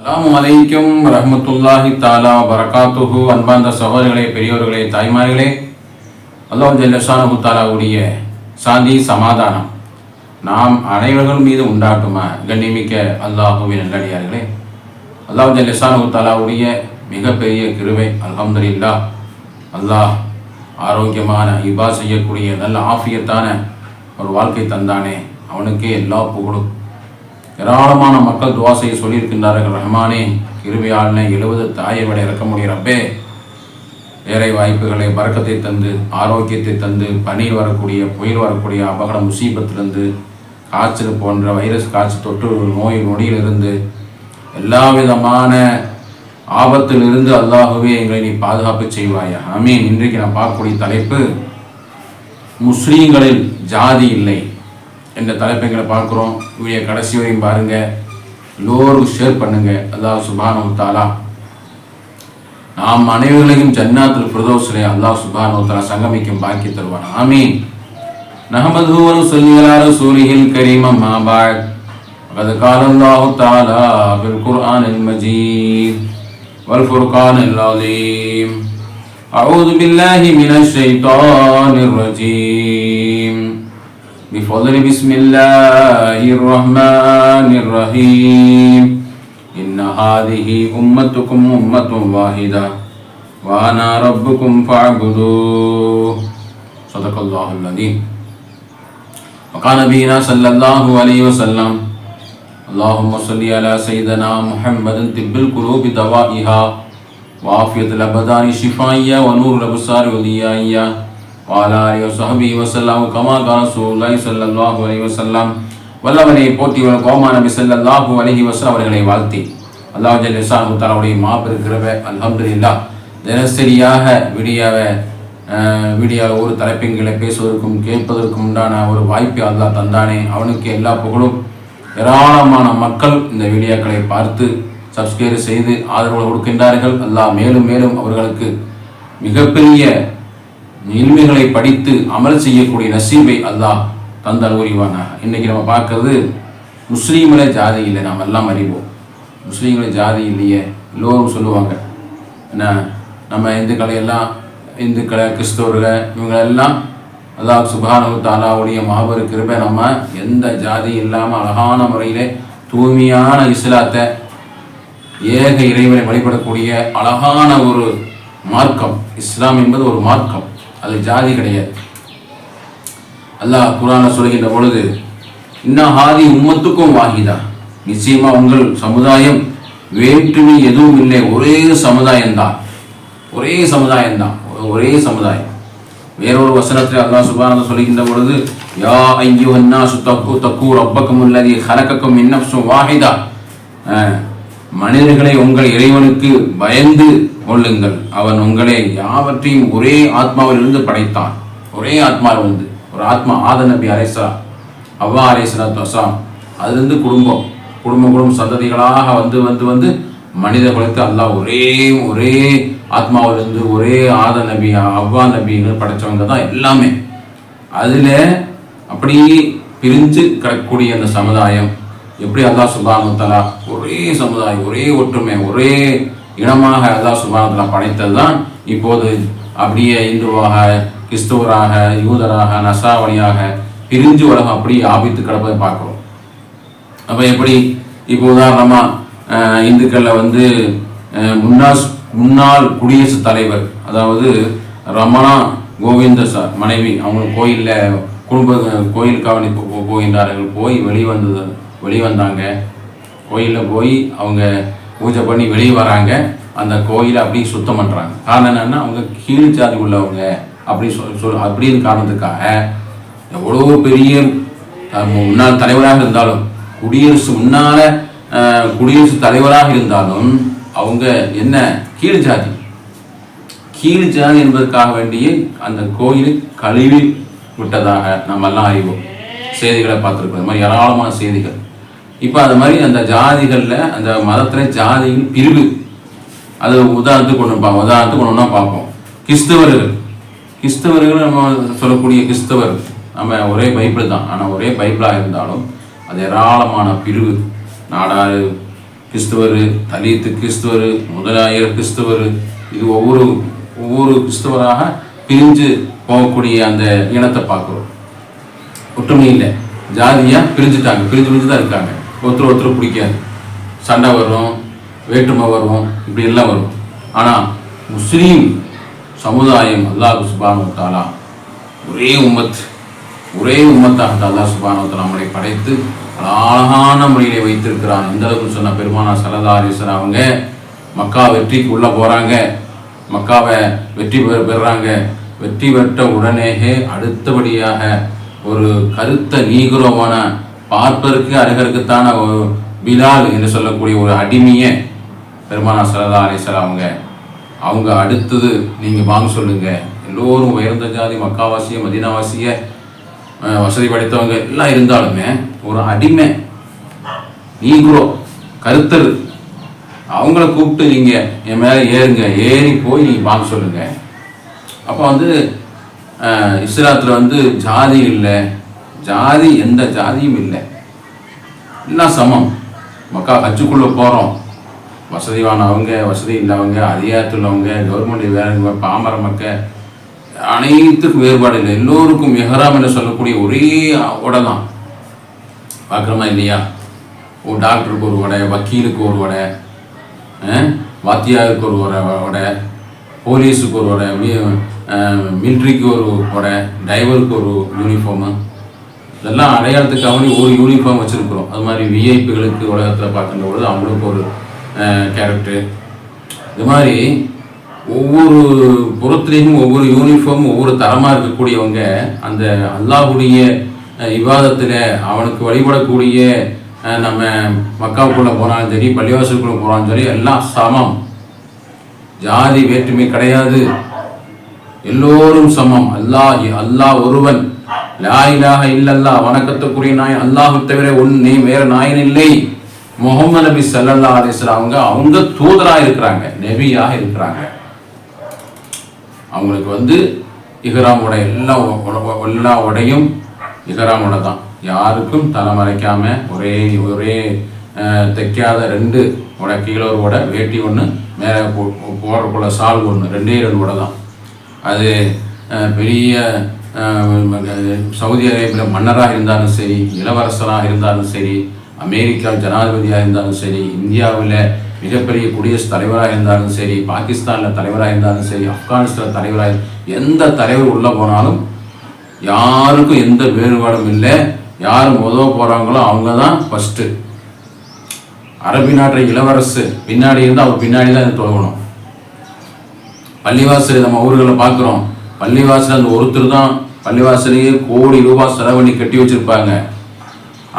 அலாம் அலைக்கும் ரஹமத்துல்லாஹி தாலா வரகாத்துஹு. அன்பார்ந்த சகோதரர்களே பெரியோர்களே தாய்மார்களே அல்லாஹ் ஜல்லஷானு தாலாவுடைய சாந்தி சமாதானம் நாம் அனைவர்கள் மீது உண்டாட்டுமா கண்ணிமிக்க அல்லாஹுவின் நல்லடியார்களே அல்லாஹ் ஜல்லஷானு தாலாவுடைய மிகப்பெரிய கிருவை அல்ஹம்துலில்லா அல்லாஹ் ஆரோக்கியமான இபா செய்யக்கூடிய நல்ல ஆஃபியத்தான ஒரு வாழ்க்கை தந்தானே. அவனுக்கே எல்லா புகழும். ஏராளமான மக்கள் துவா செய்ய சொல்லியிருக்கின்றார்கள் ரஹ்மானே கிருபியாளனை எழுபது தாயை விட இறக்க முடியிறப்பே வேலை வாய்ப்புகளை பறக்கத்தை தந்து ஆரோக்கியத்தை தந்து பனீர் வரக்கூடிய புயல் வரக்கூடிய அபகட முசீபத்திலிருந்து காய்ச்சல் போன்ற வைரஸ் காய்ச்சல் தொற்று நோய் நொடியிலிருந்து எல்லா விதமான ஆபத்திலிருந்து அல்லாகவே எங்களை நீ பாதுகாப்பு செய்வாயா அமீன் இன்றைக்கு நான் பார்க்கக்கூடிய தலைப்பு முஸ்லீம்களில் ஜாதி இல்லை. என்ற தலைப்பை எங்களை பார்க்குறோம் வீடியோ கடைசி வரையும் பாருங்க எல்லோரும் ஷேர் பண்ணுங்க அல்லாஹ் சுபானு தாலா நாம் அனைவர்களையும் ஜன்னாத்துல் பிரதோசிலே அல்லாஹ் சுபானு தாலா சங்கமிக்கும் பாக்கி தருவான் ஆமீன் நஹமது ونصلي على رسوله الكريم ما بعد وقد قال الله تعالى في القرآن المجيد والفرقان العظيم أعوذ بالله من الشيطان الرجيم بفضل بسم الله الرحمن الرحيم. إن هذه أمتكم أمة واحدة. وأنا ربكم فاعبدوه. صدق الله العظيم. وقال نبينا صلى الله عليه وسلم، اللهم صل على سيدنا محمد طب القلوب دوائها وعافية الأبدان شفائيا ونور الأبصار وديائيا வாலாரி வசஹபி வசல்லாம் கமா காரசூல்லாய் சல்லாஹூ அலி வசல்லாம் வல்லவனை போட்டி கோமா கோமான சல்லாஹூ அலஹி வசல் அவர்களை வாழ்த்தி அல்லாஹ் ஜல்லிசாஹு தாலாவுடைய மாபெருக்கிறவ அலமது இல்லா தினசரியாக விடியாவ வீடியோ ஒரு தலைப்பிங்களை பேசுவதற்கும் கேட்பதற்கும் உண்டான ஒரு வாய்ப்பை அல்லாஹ் தந்தானே அவனுக்கு எல்லா புகழும் ஏராளமான மக்கள் இந்த வீடியோக்களை பார்த்து சப்ஸ்கிரைப் செய்து ஆதரவு கொடுக்கின்றார்கள் அல்லாஹ் மேலும் மேலும் அவர்களுக்கு மிகப்பெரிய இல்மைகளை படித்து அமல் செய்யக்கூடிய நசீபை அல்லாஹ் தந்தால் உரிவானாக இன்னைக்கு நம்ம பார்க்கறது முஸ்லீம்களே ஜாதி இல்லை நாம் எல்லாம் அறிவோம். முஸ்லீம்களே ஜாதி இல்லையே எல்லோரும் சொல்லுவாங்க. என்ன நம்ம இந்துக்களை எல்லாம் இந்துக்களை கிறிஸ்தவர்கள் இவங்களெல்லாம் அல்லாஹ் சுபானு தாலாவுடைய மாபெரும் கிருபை நம்ம எந்த ஜாதி இல்லாமல் அழகான முறையிலே தூய்மையான இஸ்லாத்தை ஏக இறைவனை வழிபடக்கூடிய அழகான ஒரு மார்க்கம். இஸ்லாம் என்பது ஒரு மார்க்கம். அது ஜாதி கிடையாது. அல்லாஹ் குரான சொல்கின்ற பொழுது இன்னும் ஹாதி உம்மத்துக்கும் வாகிதா நிச்சயமா உங்கள் சமுதாயம் வேற்றுமை எதுவும் இல்லை. ஒரே சமுதாயம்தான். ஒரே சமுதாயம்தான். ஒரே சமுதாயம். வேறொரு வசனத்தில் அல்லாஹ் சுபானந்த சொல்கின்ற பொழுது யா ஐயோ அன்னாசு தக்கு தக்கு ரப்பக்கும் உள்ளதி ஹலக்கக்கும் இன்னப்சும் வாஹிதா. அஹ், மனிதர்களை உங்கள் இறைவனுக்கு பயந்து கொள்ளுங்கள் அவன் உங்களை யாவற்றையும் ஒரே ஆத்மாவிலிருந்து படைத்தான். ஒரே ஆத்மாவிலிருந்து ஒரு ஆத்மா ஆத நபி அரேசா அவ்வா அலேசலாத்து வசாம் அதுலேருந்து குடும்பம் குடும்ப குடும்ப சந்ததிகளாக வந்து வந்து வந்து மனித குலத்தை அல்லாஹ் ஒரே ஒரே ஆத்மாவிலிருந்து ஒரே ஆத நபி அவ்வா நபின்னு படைச்சவங்க தான் எல்லாமே. அதில் அப்படி பிரிஞ்சு கிடக்கக்கூடிய அந்த சமுதாயம் எப்படி அல்லாஹ் சுபானு தலா ஒரே சமுதாயம் ஒரே ஒற்றுமை ஒரே இனமாக அல்லா சுபானத்தில் படைத்தது தான் இப்போது அப்படியே இந்துவாக கிறிஸ்துவராக யூதராக நசாவணியாக பிரிஞ்சு உலகம் அப்படியே ஆபித்து கிடப்பதை பார்க்குறோம். அப்போ எப்படி இப்போ உதாரணமாக இந்துக்களில் வந்து முன்னாள் முன்னாள் குடியரசுத் தலைவர் அதாவது ரமணா கோவிந்த சார் மனைவி அவங்க கோயிலில் குடும்ப கோயில் இப்போ போ- போகின்றார்கள். போய் வெளிவந்தது வெளிவந்தாங்க. கோயிலில் போய் அவங்க பூஜை பண்ணி வெளியே வராங்க. அந்த கோயிலை அப்படியே சுத்தம் பண்ணுறாங்க காரணம் என்னன்னா அவங்க கீழ் ஜாதி உள்ளவங்க. அப்படி சொல் சொல் அப்படின்னு காரணத்துக்காக எவ்வளோ பெரிய முன்னாள் தலைவராக இருந்தாலும் குடியரசு முன்னால குடியரசு தலைவராக இருந்தாலும் அவங்க என்ன கீழ் ஜாதி. கீழ் ஜாதி என்பதற்காக வேண்டியே அந்த கோயிலை கழுவி விட்டதாக நம்ம எல்லாம் அறிவோம். செய்திகளை பார்த்துருக்கோம் இந்த மாதிரி ஏராளமான செய்திகள். இப்போ அது மாதிரி அந்த ஜாதிகளில் அந்த மதத்தில் ஜாதியின் பிரிவு. அது உதாரணத்துக்கு கொண்டு பார்ப்போம். உதாரணத்துக்கு ஒன்று ஒன்றா பார்ப்போம். கிறிஸ்தவர்கள். கிறிஸ்தவர்கள் நம்ம சொல்லக்கூடிய கிறிஸ்தவர். நம்ம ஒரே பைபிள் தான். ஆனால் ஒரே பைபிளாக இருந்தாலும் அது ஏராளமான பிரிவு. நாடாறு கிறிஸ்துவர் தலித்து கிறிஸ்துவர் முதலாயர் கிறிஸ்துவர். இது ஒவ்வொரு ஒவ்வொரு கிறிஸ்தவராக பிரிஞ்சு போகக்கூடிய அந்த இனத்தை பார்க்குறோம். ஒற்றுமை இல்லை. ஜாதியாக பிரிஞ்சுட்டாங்க. பிரிஞ்சு பிரிஞ்சு தான் இருக்காங்க. ஒருத்தர் ஒருத்தர் பிடிக்காது. சண்டை வரும் வேற்றுமை வரும் இப்படி எல்லாம் வரும். ஆனால் முஸ்லீம் சமுதாயம் அல்லாஹ் சுபானுத்தாலா ஒரே உம்மத் ஒரே உம்மத்தாக அல்லாஹ் சுபானுத்தாலா நம்மளை படைத்து அழகான முறையிலே வைத்திருக்கிறான். எந்த அளவுக்கு சொன்ன பெருமானா சலதா அவங்க மக்கா வெற்றிக்கு உள்ளே போகிறாங்க மக்காவை வெற்றி பெற பெறுறாங்க வெற்றி பெற்ற உடனேயே அடுத்தபடியாக ஒரு கருத்த நீகுரமான பார்ப்பதற்கு அருகருக்குத்தான ஒரு பிலால் என்று சொல்லக்கூடிய ஒரு அடிமையை பெருமானா சரதா அலிசலாம் அவங்க அவங்க அடுத்தது நீங்கள் வாங்க சொல்லுங்க. எல்லோரும் உயர்ந்த ஜாதி மக்காவாசிய மதினாவாசிய வசதி படைத்தவங்க எல்லாம் இருந்தாலுமே ஒரு அடிமை நீங்களோ கருத்தர் அவங்கள கூப்பிட்டு நீங்கள் என் மேலே ஏறுங்க ஏறி போய் நீங்கள் வாங்க சொல்லுங்க. அப்போ வந்து இஸ்லாத்தில் வந்து ஜாதி இல்லை ஜாதி எந்த ஜாதியும் இல்லை. எல்லாம் சமம்? மக்கா ஹஜ்ஜுக்குள்ளே போகிறோம் வசதியானவங்க வசதி இல்லாதவங்க அதிகாரத்தில் உள்ளவங்க கவர்மெண்ட் வேலைங்க பாமர மக்கள் அனைத்துக்கும் வேறுபாடு இல்லை. எல்லோருக்கும் மெஹராம் என்று சொல்லக்கூடிய ஒரே உடை தான் பார்க்குறோமா இல்லையா? ஒரு டாக்டருக்கு ஒரு உடை வக்கீலுக்கு ஒரு உடை வாத்தியாருக்கு ஒரு உடை உடை போலீஸுக்கு ஒரு உடை மிலிட்ரிக்கு ஒரு உடை டிரைவருக்கு ஒரு யூனிஃபார்மு இதெல்லாம் அடையாளத்துக்காக வேண்டி ஒரு யூனிஃபார்ம் வச்சுருக்குறோம். அது மாதிரி விஐபிகளுக்கு உலகத்தில் பார்க்கின்ற பொழுது அவங்களுக்கு ஒரு கேரக்டர் இது மாதிரி ஒவ்வொரு புறத்துலேயும் ஒவ்வொரு யூனிஃபார்ம் ஒவ்வொரு தரமாக இருக்கக்கூடியவங்க அந்த அல்லாஹுடைய விவாதத்தில் அவனுக்கு வழிபடக்கூடிய நம்ம மக்காவுக்குள்ளே போனாலும் சரி பள்ளிவாசலுக்குள்ளே போனாலும் சரி எல்லாம் சமம். ஜாதி வேற்றுமை கிடையாது. எல்லோரும் சமம். அல்லாஹ் அல்லாஹ் ஒருவன். லாயிலாக இல்லல்லா வணக்கத்துக்குரிய நாய் அல்லாஹு தவிர ஒன்று நீ வேற நாயன் இல்லை. முகமது நபி சல்லல்லா அலைஹி அவங்க அவங்க தூதராக இருக்கிறாங்க நெபியாக இருக்கிறாங்க. அவங்களுக்கு வந்து இஹ்ராம் உடை எல்லா எல்லா உடையும் இஹ்ராம் உடை தான். யாருக்கும் தலைமறைக்காம ஒரே ஒரே தைக்காத ரெண்டு உட கீழே ஒரு உடை வேட்டி ஒன்று மேலே போடுறக்குள்ள சால்வ் ஒன்று ரெண்டே ரெண்டு உடை தான். அது பெரிய சவுதி அரேபியில் மன்னராக இருந்தாலும் சரி இளவரசராக இருந்தாலும் சரி அமெரிக்கா ஜனாதிபதியாக இருந்தாலும் சரி இந்தியாவில் மிகப்பெரிய குடியரசுத் தலைவராக இருந்தாலும் சரி பாகிஸ்தானில் தலைவராக இருந்தாலும் சரி ஆப்கானிஸ்தான் தலைவராக எந்த தலைவர் உள்ளே போனாலும் யாருக்கும் எந்த வேறுபாடும் இல்லை. யார் உதவ போகிறாங்களோ அவங்க தான் ஃபஸ்ட்டு அரபி நாட்டு இளவரசு பின்னாடி இருந்து அவர் பின்னாடி தான் தொடங்கணும் பள்ளிவாசல் நம்ம ஊர்களில் பார்க்குறோம். பள்ளிவாசல் அந்த ஒருத்தர் தான் பள்ளிவாசலையே கோடி ரூபாய் செலவு பண்ணி கட்டி வச்சிருப்பாங்க.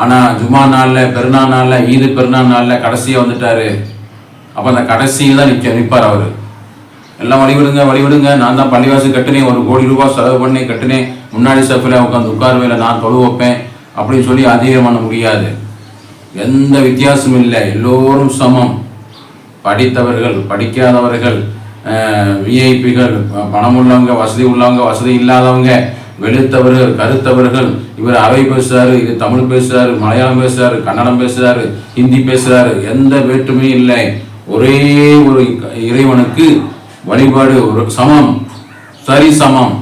ஆனால் ஜுமா நாளில் பெருநாள் நாளில் ஈது பெருநாள் நாளில் கடைசியாக வந்துட்டாரு. அப்போ அந்த கடைசியில் தான் நிற்க நிற்பார் அவர். எல்லாம் வழிவிடுங்க வழிவிடுங்க நான் தான் பள்ளிவாசல் கட்டினேன் ஒரு கோடி ரூபாய் செலவு பண்ணி கட்டினேன். முன்னாடி சப்பில் உட்காந்து உட்கார்வையில் நான் தொழு வைப்பேன் அப்படின்னு சொல்லி அதிகம் பண்ண முடியாது. எந்த வித்தியாசமும் இல்லை எல்லோரும் சமம். படித்தவர்கள் படிக்காதவர்கள் விஐபிகள் பணம் உள்ளவங்க வசதி உள்ளவங்க வசதி இல்லாதவங்க வெளுத்தவர்கள் கருத்தவர்கள் இவர் அவை பேசுறாரு இது தமிழ் பேசுறாரு மலையாளம் பேசுறாரு கன்னடம் பேசுறாரு ஹிந்தி பேசுறாரு எந்த வேற்றுமையும் இல்லை. ஒரே ஒரு இறைவனுக்கு வழிபாடு ஒரு சமம் சரி சமம்.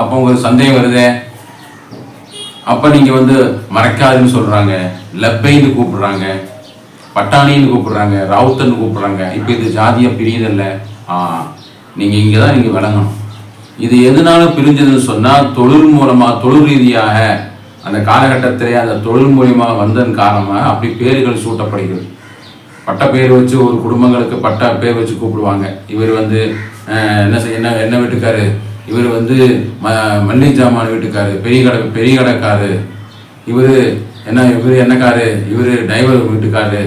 அப்போ உங்களுக்கு சந்தேகம் வருதே? அப்போ நீங்கள் வந்து மறைக்காதுன்னு சொல்கிறாங்க லப்பைன்னு கூப்பிடுறாங்க பட்டாணின்னு கூப்பிடுறாங்க ராவுத்தன்னு கூப்பிடுறாங்க. இப்போ இது ஜாதியாக பிரியதில்லை ஆ இங்கே தான் இங்கே விளங்கணும். இது எதனால பிரிஞ்சதுன்னு சொன்னால் தொழில் மூலமாக தொழில் ரீதியாக அந்த காலகட்டத்திலே அந்த தொழில் மூலியமாக வந்ததன் காரணமாக அப்படி பேர்கள் சூட்டப்படுகிறது. பட்ட பேர் வச்சு ஒரு குடும்பங்களுக்கு பட்ட பேர் வச்சு கூப்பிடுவாங்க. இவர் வந்து என்ன செய்ய என்ன என்ன வீட்டுக்காரு? இவர் வந்து ம மல்லிகை ஜாமான் வீட்டுக்காரு பெரிய கடை பெரிய கடைக்காரு. இவர் என்ன இவர் என்னக்காரு? இவர் டிரைவர் வீட்டுக்காரு.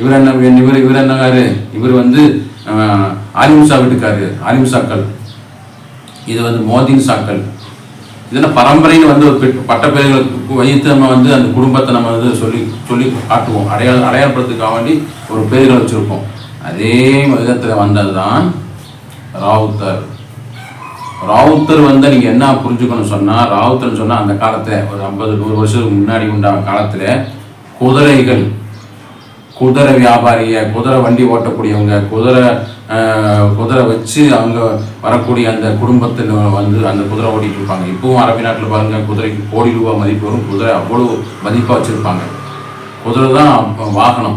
இவர் என்ன இவர் இவர் என்னக்காரு? இவர் வந்து அஹ், ஆலிம்சா வீட்டுக்காரு இது வந்து மோதின் சாக்கள். இதெல்லாம் பரம்பரையில் வந்து ஒரு பெட்- பட்ட வைத்து நம்ம வந்து அந்த குடும்பத்தை நம்ம வந்து சொல்லி சொல்லி காட்டுவோம். அடையாள அடையாளப்படுத்துக்காக வேண்டி ஒரு பெயர்கள் வச்சுருப்போம். அதே விதத்தில் வந்தது தான் ராவுத்தர். ராவுத்தர் வந்து நீங்கள் என்ன புரிஞ்சுக்கணும் சொன்னால் ராவுத்தர்னு சொன்னால் அந்த காலத்தில் ஒரு ஐம்பது நூறு வருஷத்துக்கு முன்னாடி உண்டான காலத்தில் குதிரைகள் குதிரை வியாபாரிய குதிரை வண்டி ஓட்டக்கூடியவங்க குதிரை குதிரை வச்சு அவங்க வரக்கூடிய அந்த குடும்பத்தில் வந்து அந்த குதிரை ஓட்டிட்டு இருப்பாங்க. இப்பவும் அரபி நாட்டில் பாருங்க குதிரைக்கு கோடி ரூபாய் மதிப்பு வரும். குதிரை அவ்வளோ மதிப்பாக வச்சுருப்பாங்க. குதிரை தான் வாகனம்.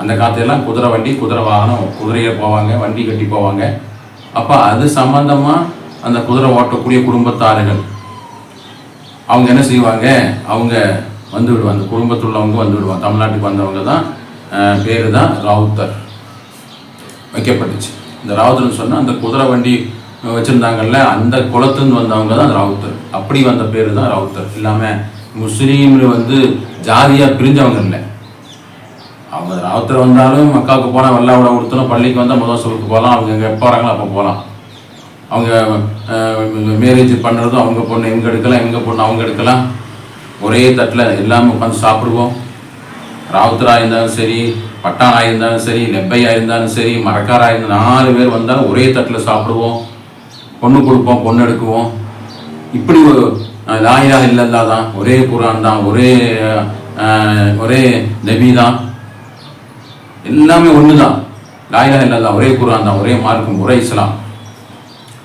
அந்த காலத்தையெல்லாம் குதிரை வண்டி குதிரை வாகனம் குதிரையில் போவாங்க வண்டி கட்டி போவாங்க. அப்போ அது சம்பந்தமாக அந்த குதிரை ஓட்டக்கூடிய குடும்பத்தார்கள் அவங்க என்ன செய்வாங்க? அவங்க வந்து விடுவாங்க அந்த குடும்பத்தில் உள்ளவங்க வந்து விடுவாங்க தமிழ்நாட்டுக்கு வந்தவங்க தான் பேர் தான் ராவுத்தர். வைக்கப்பட்டுச்சு. இந்த ராவுத்தர்னு சொன்னால் அந்த குதிரை வண்டி வச்சுருந்தாங்கல்ல அந்த குளத்துலேருந்து வந்தவங்க தான் ராவுத்தர். அப்படி வந்த பேர் தான் ராவுத்தர். இல்லாமல் முஸ்லீம்ல வந்து ஜாதியாக பிரிஞ்சவங்க இல்லை. அவங்க ராவுத்தர் வந்தாலும் மக்காவுக்கு போனால் வெள்ளா விட கொடுத்தனும் பள்ளிக்கு வந்தால் முதல் சொல்லுக்கு போகலாம் அவங்க எங்கே எப்போ வராங்களோ அப்போ போகலாம் அவங்க மேரேஜ் பண்ணுறதும் அவங்க பொண்ணு எங்கே எடுக்கலாம் எங்க பொண்ணு அவங்க எடுக்கலாம். ஒரே தட்டில் எல்லாமே உட்காந்து சாப்பிடுவோம். ராவுத்தராக இருந்தாலும் சரி பட்டானாக இருந்தாலும் சரி லெப்பையாக இருந்தாலும் சரி மரக்காராக இருந்தாலும் நாலு பேர் வந்தாலும் ஒரே தட்டில் சாப்பிடுவோம். பொண்ணு கொடுப்போம் பொண்ணு எடுக்குவோம். இப்படி ஒரு அஹ், இல்லல்லா தான். ஒரே குரான் தான். ஒரே ஒரே நபி தான். எல்லாமே ஒன்று தான் லாயா இல்லல்லா ஒரே குரான் தான். ஒரே மார்க்கம் ஒரே இஸ்லாம்.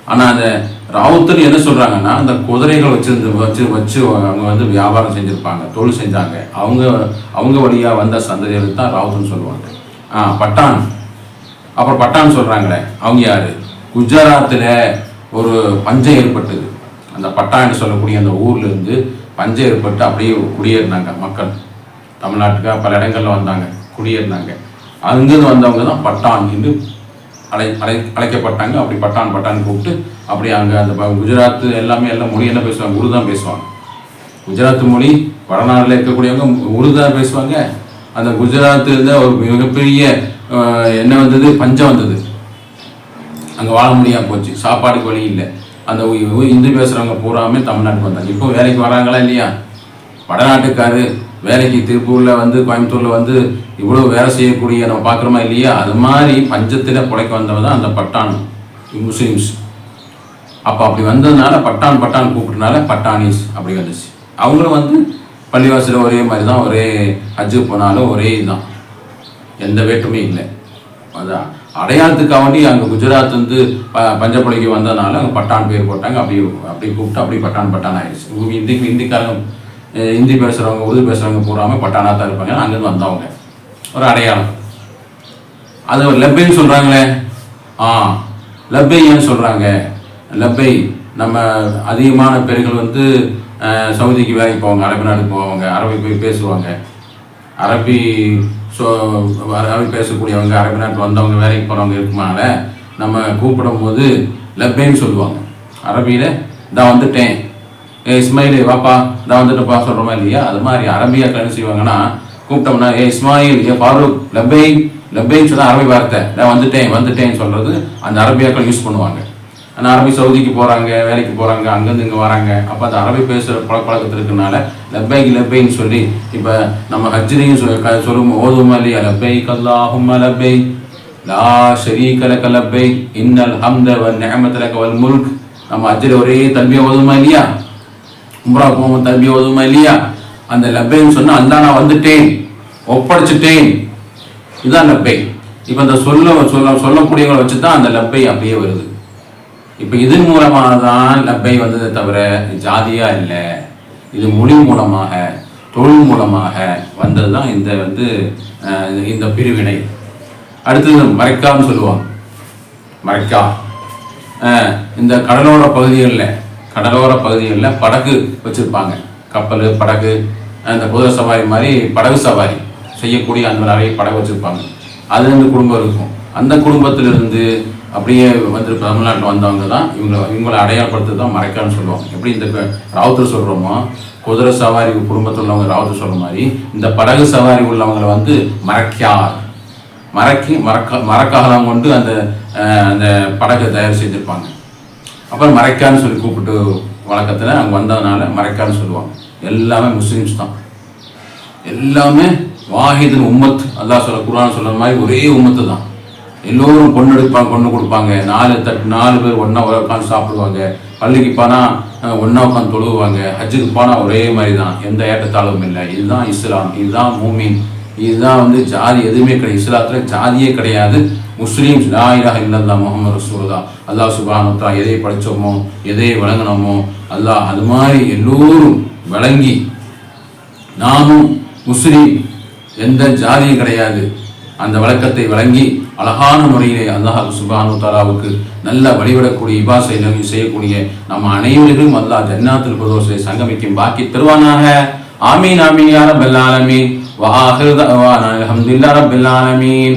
ஆனால் அந்த ராவுத்தர் என்ன சொல்கிறாங்கன்னா அந்த குதிரைகள் வச்சிருந்து வச்சு வச்சு அவங்க வந்து வியாபாரம் செஞ்சுருப்பாங்க தொழில் செஞ்சாங்க. அவங்க அவங்க வழியாக வந்த சந்ததிகள் தான் ராவுத்தர்னு சொல்லுவாங்க. ஆ பட்டான். அப்புறம் பட்டான் சொல்கிறாங்களே அவங்க யார்? குஜராத்தில் ஒரு பஞ்சம் ஏற்பட்டது. அந்த பட்டான்னு சொல்லக்கூடிய அந்த ஊர்ல இருந்து பஞ்சம் ஏற்பட்டு அப்படியே குடியேறினாங்க மக்கள். தமிழ்நாட்டுக்கு பல இடங்கள்ல வந்தாங்க குடியேறினாங்க. அங்கிருந்து வந்தவங்க தான் பட்டான் என்று அழை அழை அழைக்கப்பட்டாங்க. அப்படி பட்டான் பட்டான் கூப்பிட்டு அப்படி அங்கே அந்த ப- குஜராத் எல்லாமே எல்லாம் மொழி என்ன பேசுவாங்க? உருது தான் பேசுவாங்க. குஜராத் மொழி வடநாட்டில் இருக்கக்கூடியவங்க உருது தான் பேசுவாங்க. அந்த குஜராத்தில் இருந்த ஒரு மிகப்பெரிய என்ன வந்தது? பஞ்சம் வந்தது. அங்கே வாழ முடியாமல் போச்சு. சாப்பாடுக்கு வழி இல்லை. அந்த இந்து பேசுகிறவங்க பூராமே தமிழ்நாட்டுக்கு வந்தாங்க. இப்போ வேலைக்கு வராங்களா இல்லையா? வடநாட்டுக்காரு வேலைக்கு திருப்பூரில் வந்து கோயம்புத்தூரில் வந்து இவ்வளோ வேலை செய்யக்கூடிய நம்ம பார்க்குறோமா இல்லையா? அது மாதிரி பஞ்சத்தில் பிழைக்க வந்தவன் தான் அந்த பட்டான் முஸ்லீம்ஸ் அப்போ அப்படி வந்ததுனால பட்டான் பட்டான் கூப்பிட்டனால பட்டானிஸ் அப்படி வந்துச்சு. அவங்களும் வந்து பள்ளிவாசலில் ஒரே மாதிரி தான் ஒரே ஹஜ்ஜு போனாலும் ஒரே இதுதான். எந்த வேற்றுமையும் இல்லை. அதான் அடையாளத்துக்காக வேண்டி அங்கே குஜராத் வந்து ப பஞ்சப்படைக்கு வந்ததுனால அங்கே பட்டான் பேர் போட்டாங்க அப்படி அப்படி கூப்பிட்டு அப்படி பட்டான் பட்டான் ஆயிடுச்சு. இந்திக்கு இந்திக்காரங்க ஹிந்தி பேசுகிறவங்க உருது பேசுகிறவங்க பூராமல் பட்டானாக தான் இருப்பாங்க அங்கேருந்து வந்தவங்க. ஒரு அடையாளம். அது லெப்பைன்னு சொல்கிறாங்களே ஆ லெப்பை சொல்கிறாங்க லெப்பை நம்ம அதிகமான பெண்கள் வந்து சவுதிக்கு வேலைக்கு போவாங்க அரபி நாடு போவாங்க அரபி போய் பேசுவாங்க. அரபி ஸோ அரபி பேசக்கூடியவங்க அரபி நாட்டில் வந்தவங்க வேலைக்கு போகிறவங்க இருக்குமானால நம்ம கூப்பிடும் போது லெப்பைன்னு சொல்லுவாங்க. அரபியில் தான் வந்துட்டேன். இஸ்மாயில் வாப்பா தான் வந்துட்டுப்பா சொல்கிறோமா இல்லையா? அது மாதிரி அரபியாக்கள் என்ன செய்வாங்கன்னா கூப்பிட்டோம்னா ஏ இஸ்மாயில் ஏ ஃபாரூக் லப்பை லப்பைன்னு சொன்னா அரபி வார்த்தை. நான் வந்துட்டேன் வந்துட்டேன்னு சொல்றது அந்த அரபியாக்கள் யூஸ் பண்ணுவாங்க. ஆனால் அரபி சவுதிக்கு போகிறாங்க வேலைக்கு போகிறாங்க அங்கேருந்து இங்கே வராங்க. அப்போ அந்த அரபி பேசுகிற பழக்க பழக்கத்தில் இருக்கனால லப்பை லப்பைன்னு சொல்லி இப்போ நம்ம ஹஜ்ரியும் சொல்லும் ஓதுமா இல்லையா? லப்பை கல்லாஹும் லப்பை லா ஷரீக லக லப்பை இன்னல் ஹம்த வ நிஅமத லக வல் முல்க். நம்ம ஹஜ்ஜில் ஒரே தன்மையை ஓதுமா இல்லையா? உம்ரா போகும் தம்பி ஓதுமா இல்லையா? அந்த லப்பைன்னு சொன்னால் அந்த நான் வந்துட்டேன். ஒப்படைச்சிட்டேன். இதுதான் லப்பை. இப்போ அந்த சொல்ல சொல்ல சொல்லக்கூடியவங்களை வச்சு தான் அந்த லப்பை அப்படியே வருது. இப்போ இதன் மூலமாக தான் லப்பை வந்ததே தவிர ஜாதியாக இல்லை. இது மொழி மூலமாக தொழில் மூலமாக வந்தது தான் இந்த வந்து இந்த பிரிவினை. அடுத்தது மரைக்கான்னு சொல்லுவாங்க. மரைக்கா. இந்த கடலோர பகுதிகளில் கடலோர பகுதிகளில் படகு வச்சுருப்பாங்க. கப்பல் படகு அந்த குதிரை சவாரி மாதிரி படகு சவாரி செய்யக்கூடிய அந்த நிறைய படகு வச்சுருப்பாங்க. அது வந்து குடும்பம் இருக்கும். அந்த குடும்பத்திலிருந்து அப்படியே வந்து தமிழ்நாட்டில் வந்தவங்க தான் இவங்களை இவங்களை அடையாளப்படுத்துறது தான் மறைக்கான்னு சொல்லுவோம் எப்படி இந்த ராவுத்தர் சொல்கிறோமோ குதிரை சவாரி குடும்பத்தில் உள்ளவங்க ராவுத்தர் சொல்கிற மாதிரி இந்த படகு சவாரி உள்ளவங்களை வந்து மறைக்கார் மறக்கி மறக்க மறக்காகலாம் கொண்டு அந்த அந்த படகை தயார் செஞ்சுருப்பாங்க. அப்புறம் மறைக்கான்னு சொல்லி கூப்பிட்டு வழக்கத்தில் அங்கே வந்ததுனால மறைக்கான்னு சொல்லுவாங்க. எல்லாமே முஸ்லீம்ஸ் தான். எல்லாமே வாஹிதுன் உம்மத் அல்லாஹ் சொல்ல குரான் சொல்கிற மாதிரி ஒரே உம்மத்து தான். எல்லோரும் பொண்ணு எடுப்பாங்க பொண்ணு கொடுப்பாங்க. நாலு தட்டு நாலு பேர் ஒன்றா உட்காந்து சாப்பிடுவாங்க. பள்ளிக்கு போனால் ஒன்றா உட்காந்து தொழுவாங்க. ஹஜ்ஜுக்கு போனால் ஒரே மாதிரி தான். எந்த ஏற்றத்தாழ்வும் இல்லை. இதுதான் இஸ்லாம் இதுதான் மூமின். இதுதான் வந்து ஜாதி எதுவுமே கிடையாது. இஸ்லாத்தில் ஜாதியே கிடையாது. முஸ்லீம் லா இலாஹ இல்லல்லா முகமது ரசூலுல்லா அல்லாஹ் சுப்ஹானஹு எதை படைச்சோமோ எதை வழங்கினோமோ அல்லாஹ் அது மாதிரி எல்லோரும் வழங்கி நாமும் முஸ்லீம் எந்த ஜாதியும் கிடையாது. அந்த வழக்கத்தை வழங்கி அழகான முறையிலே அல்லாஹ் சுபானு தாலாவுக்கு நல்ல வழிபடக்கூடிய இபாசை நம்பி செய்யக்கூடிய நம்ம அனைவர்களும் அல்லாஹ் ஜன்னாத்தில் பிரதோஷை சங்கமிக்கும் பாக்கி தருவானாக. ஆமீன் ஆமீன் யார் ரப்பல் வாஹிர் அஹமதுல்லா ரபில்லாலமீன்